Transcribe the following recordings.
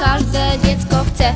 każde dziecko chce.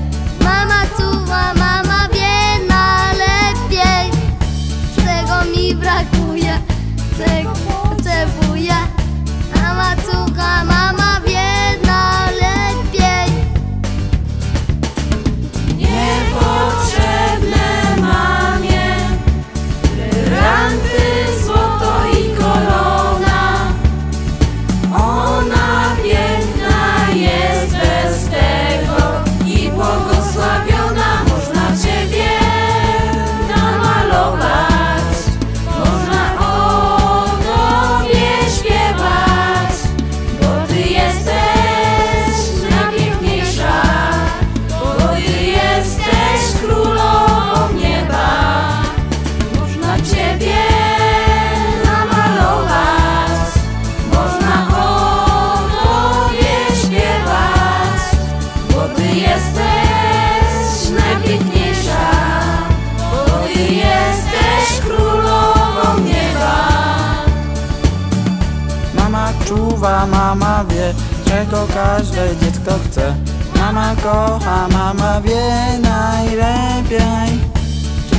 Mama czuwa, mama wie, czego każde dziecko chce. Mama kocha, mama wie najlepiej.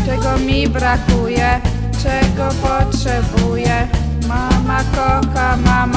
Czego mi brakuje, czego potrzebuję. Mama kocha, mama